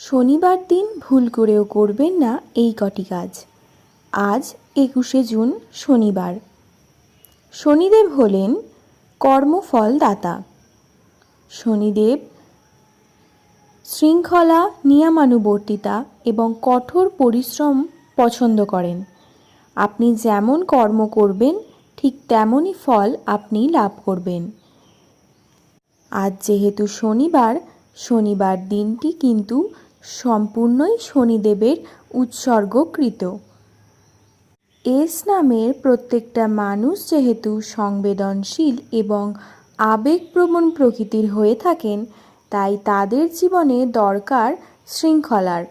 শনিবার দিন ভুল করেও করবেন না এই কটি কাজ। আজ একুশে জুন শনিবার। শনিদেব হলেন কর্মফল দাতা শনিদেব শৃঙ্খলা, নিয়মানুবর্তিতা এবং কঠোর পরিশ্রম পছন্দ করেন। আপনি যেমন কর্ম করবেন, ঠিক তেমনই ফল আপনি লাভ করবেন। আজ যেহেতু শনিবার শনিবার দিনটি কিন্তু সম্পূর্ণই শনিদেবের উৎসর্গকৃত। এস নামের প্রত্যেকটা মানুষ যেহেতু সংবেদনশীল এবং আবেগপ্রবণ প্রকৃতির হয়ে থাকেন, তাই তাদের জীবনে দরকার শৃঙ্খলার।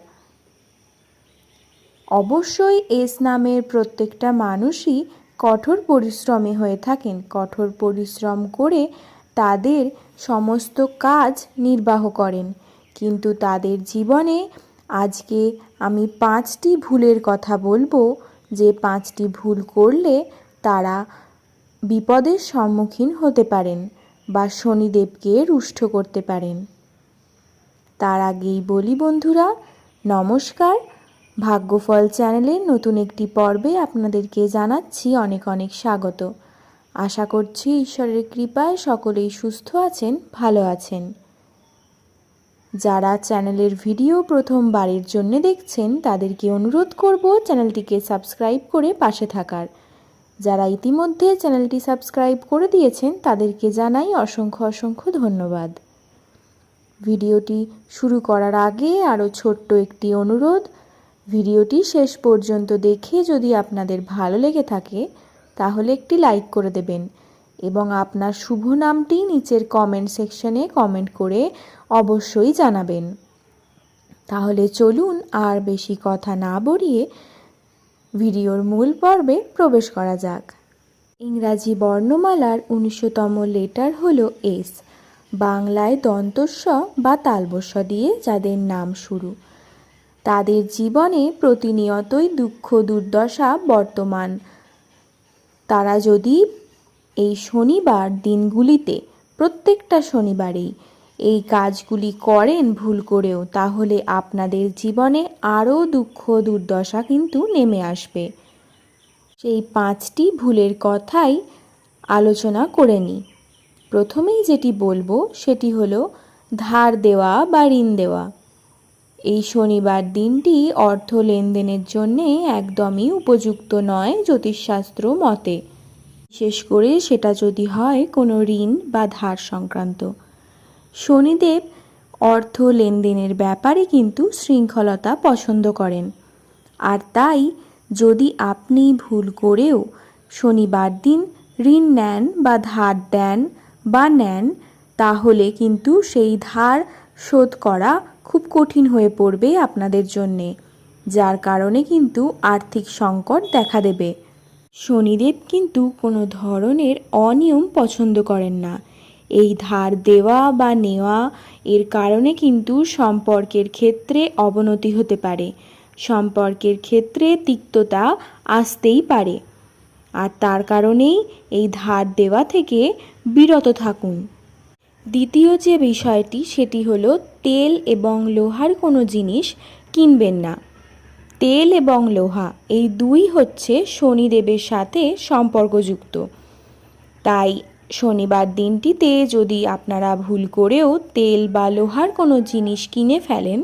অবশ্যই এস নামের প্রত্যেকটা মানুষই কঠোর পরিশ্রমে হয়ে থাকেন। কঠোর পরিশ্রম করে তাদের সমস্ত কাজ নির্বাহ করেন। কিন্তু তাদের জীবনে আজকে আমি পাঁচটি ভুলের কথা বলব, যে পাঁচটি ভুল করলে তারা বিপদের সম্মুখীন হতে পারেন বা শনিদেবকে রুষ্ট করতে পারেন। তার আগেই বলি বন্ধুরা, নমস্কার। ভাগ্যফল চ্যানেলের নতুন একটি পর্বে আপনাদেরকে জানাচ্ছি অনেক অনেক স্বাগত। আশা করছি ঈশ্বরের কৃপায় সকলেই সুস্থ আছেন, ভালো আছেন। যারা চ্যানেলের ভিডিও প্রথম প্রথমবারের জন্য দেখছেন, তাদেরকে অনুরোধ করব চ্যানেলটিকে সাবস্ক্রাইব করে পাশে থাকার। যারা ইতিমধ্যে চ্যানেলটি সাবস্ক্রাইব করে দিয়েছেন, তাদেরকে জানাই অসংখ্য অসংখ্য ধন্যবাদ। ভিডিওটি শুরু করার আগে আরও ছোট্ট একটি অনুরোধ। ভিডিওটি শেষ পর্যন্ত দেখে যদি আপনাদের ভালো লেগে থাকে, তাহলে একটি লাইক করে দেবেন। এবং আপনার শুভ নামটি নিচের কমেন্ট সেকশনে কমেন্ট করে অবশ্যই জানাবেন। তাহলে চলুন আর বেশি কথা না বলিয়ে ভিডিওর মূল পর্বে প্রবেশ করা যাক। ইংরাজি বর্ণমালার উনিশতম লেটার হলো এস বাংলায় দন্তস্ব বা তালবস্য দিয়ে যাদের নাম শুরু। তাদের জীবনে প্রতিনিয়তই দুঃখ দুর্দশা বর্তমান। তারা যদি এই শনিবার দিনগুলিতে, প্রত্যেকটা শনিবারেই, এই কাজগুলি করেন ভুল করেও, তাহলে আপনাদের জীবনে আরও দুঃখ, দুর্দশা কিন্তু নেমে আসবে। সেই পাঁচটি ভুলের কথাই আলোচনা করে নিই প্রথমেই যেটি বলব, সেটি হলো ধার দেওয়া বা ঋণ দেওয়া। এই শনিবার দিনটি অর্থ লেনদেনের জন্যে একদমই উপযুক্ত নয় জ্যোতিষশাস্ত্র মতে। বিশেষ করে সেটা যদি হয় কোনো ঋণ বা ধার সংক্রান্ত। শনিদেব অর্থ লেনদেনের ব্যাপারে কিন্তু শৃঙ্খলতা পছন্দ করেন। আর তাই যদি আপনি ভুল করেও শনিবার দিন ঋণ নেন বা ধার দেন বা নেন, তাহলে কিন্তু সেই ধার শোধ করা খুব কঠিন হয়ে পড়বে আপনাদের জন্যে, যার কারণে কিন্তু আর্থিক সংকট দেখা দেবে। শনিদেব কিন্তু কোনো ধরনের অনিয়ম পছন্দ করেন না। এই ধার দেওয়া বা নেওয়া এর কারণে কিন্তু সম্পর্কের ক্ষেত্রে অবনতি হতে পারে। সম্পর্কের ক্ষেত্রে তিক্ততা আসতেই পারে। আর তার কারণেই এই ধার দেওয়া থেকে বিরত থাকুন। দ্বিতীয় যে বিষয়টি, সেটি হলো তেল এবং লোহার কোনো জিনিস কিনবেন না। তেল এবং লোহা, এই দুই হচ্ছে শনিদেবের সাথে সম্পর্কযুক্ত। তাই শনিবার দিনটিতে যদি আপনারা ভুল করেও তেল বা লোহার কোনো জিনিস কিনে ফেলেন,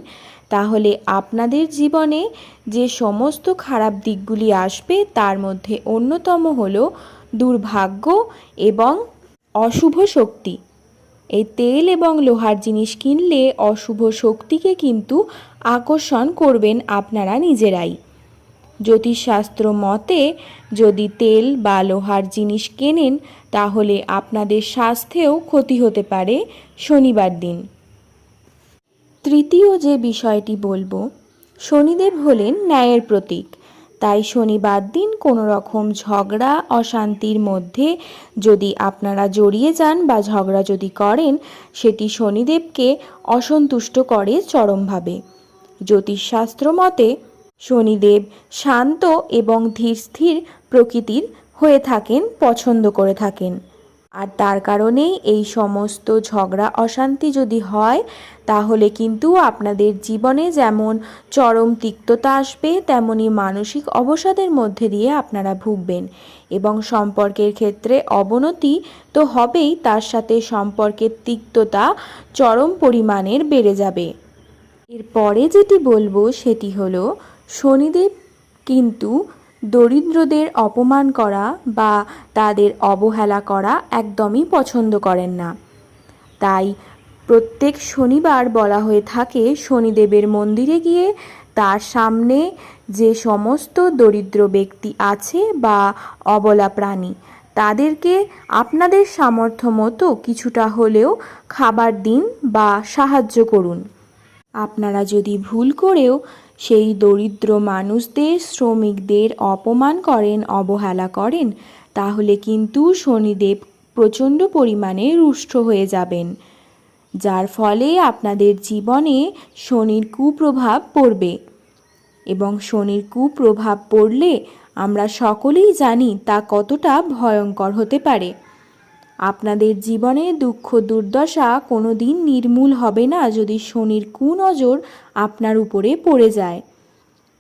তাহলে আপনাদের জীবনে যে সমস্ত খারাপ দিকগুলি আসবে তার মধ্যে অন্যতম হলো দুর্ভাগ্য এবং অশুভ শক্তি। এই তেল এবং লোহার জিনিস কিনলে অশুভ শক্তিকে কিন্তু আকর্ষণ করবেন আপনারা নিজেরাই। জ্যোতিষশাস্ত্র মতে, যদি তেল বা লোহার জিনিস কেনেন, তাহলে আপনাদের স্বাস্থ্যেও ক্ষতি হতে পারে শনিবার দিন। তৃতীয় যে বিষয়টি বলব, শনিদেব হলেন ন্যায়ের প্রতীক। তাই শনিবার দিন কোনো রকম ঝগড়া, অশান্তির মধ্যে যদি আপনারা জড়িয়ে যান বা ঝগড়া যদি করেন, সেটি শনিদেবকে অসন্তুষ্ট করে চরমভাবে। জ্যোতিষশাস্ত্র মতে শনিদেব শান্ত এবং ধীর স্থির প্রকৃতির হয়ে থাকেন, পছন্দ করে থাকেন। আর তার কারণেই এই সমস্ত ঝগড়া, অশান্তি যদি হয়, তাহলে কিন্তু আপনাদের জীবনে যেমন চরম তিক্ততা আসবে, তেমনি মানসিক অবসাদের মধ্যে দিয়ে আপনারা ভুগবেন। এবং সম্পর্কের ক্ষেত্রে অবনতি তো হবেই, তার সাথে সম্পর্কের তিক্ততা চরম পরিমাণের বেড়ে যাবে। এরপরে যেটি বলব সেটি হলো, শনিদেব কিন্তু দরিদ্রদের অপমান করা বা তাদের অবহেলা করা একদমই পছন্দ করেন না। তাই প্রত্যেক শনিবার বলা হয়ে থাকে, শনিদেবের মন্দিরে গিয়ে তার সামনে যে সমস্ত দরিদ্র ব্যক্তি আছে বা অবলা প্রাণী, তাদেরকে আপনাদের সামর্থ্য মতো কিছুটা হলেও খাবার দিন বা সাহায্য করুন। আপনারা যদি ভুল করেও সেই দরিদ্র মানুষদের, শ্রমিকদের অপমান করেন, অবহেলা করেন, তাহলে কিন্তু শনিদেব প্রচণ্ড পরিমাণে রুষ্ট হয়ে যাবেন, যার ফলে আপনাদের জীবনে শনির কুপ্রভাব পড়বে। এবং শনির কুপ্রভাব পড়লে আমরা সকলেই জানি তা কতটা ভয়ঙ্কর হতে পারে। আপনাদের জীবনে দুঃখ, দুর্দশা কোনো দিন নির্মূল হবে না যদি শনির কুনজর আপনার উপরে পড়ে যায়।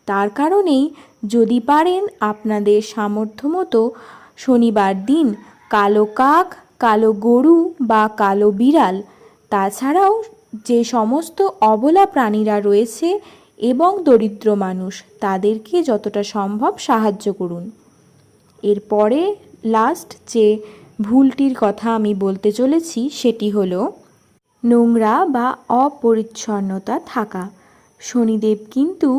তার কারণেই যদি পারেন আপনাদের সামর্থ্য মতো শনিবার দিন কালো কাক, কালো গরু বা কালো বিড়াল, তাছাড়াও যে সমস্ত অবলা প্রাণীরা রয়েছে এবং দরিদ্র মানুষ, তাদেরকে যতটা সম্ভব সাহায্য করুন। এরপরে লাস্ট যে ভুলটির কথা আমি বলতে চলেছি, সেটি হলো নোংরা বা অপরিচ্ছন্নতা থাকা। শনিদেব কিন্তু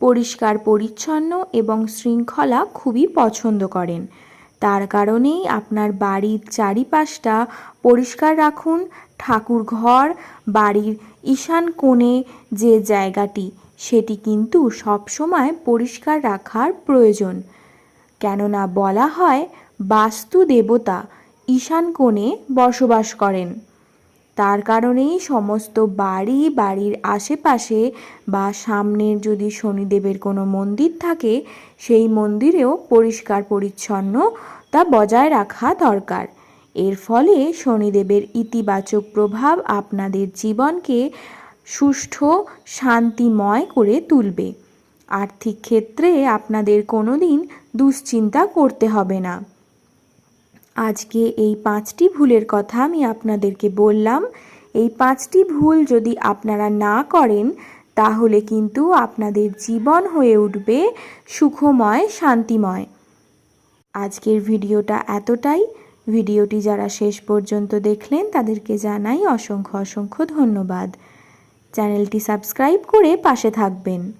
পরিষ্কার, পরিচ্ছন্ন এবং শৃঙ্খলা খুবই পছন্দ করেন। তার কারণেই আপনার বাড়ির চারিপাশটা পরিষ্কার রাখুন, ঠাকুর ঘর, বাড়ির ঈশান কোণে যে জায়গাটি, সেটি কিন্তু সবসময় পরিষ্কার রাখার প্রয়োজন। কেননা বলা হয় বাস্তু দেবতা ঈশান কোণে বসবাস করেন। তার কারণেই সমস্ত বাড়ি বাড়ির আশেপাশে বা সামনের যদি শনিদেবের কোনো মন্দির থাকে, সেই মন্দিরেও পরিষ্কার পরিচ্ছন্ন তা বজায় রাখা দরকার। এর ফলে শনিদেবের ইতিবাচক প্রভাব আপনাদের জীবনকে সুষ্ঠু, শান্তিময় করে তুলবে। আর্থিক ক্ষেত্রে আপনাদের কোনো দিন দুশ্চিন্তা করতে হবে না। আজকে এই পাঁচটি ভুলের কথা আমি আপনাদেরকে বললাম। এই পাঁচটি ভুল যদি আপনারা না করেন, তাহলে কিন্তু আপনাদের জীবন হয়ে উঠবে সুখময়, শান্তিময়। আজকের ভিডিওটা এতটাই। ভিডিওটি যারা শেষ পর্যন্ত দেখলেন, তাদেরকে জানাই অসংখ্য অসংখ্য ধন্যবাদ। চ্যানেলটি সাবস্ক্রাইব করে পাশে থাকবেন।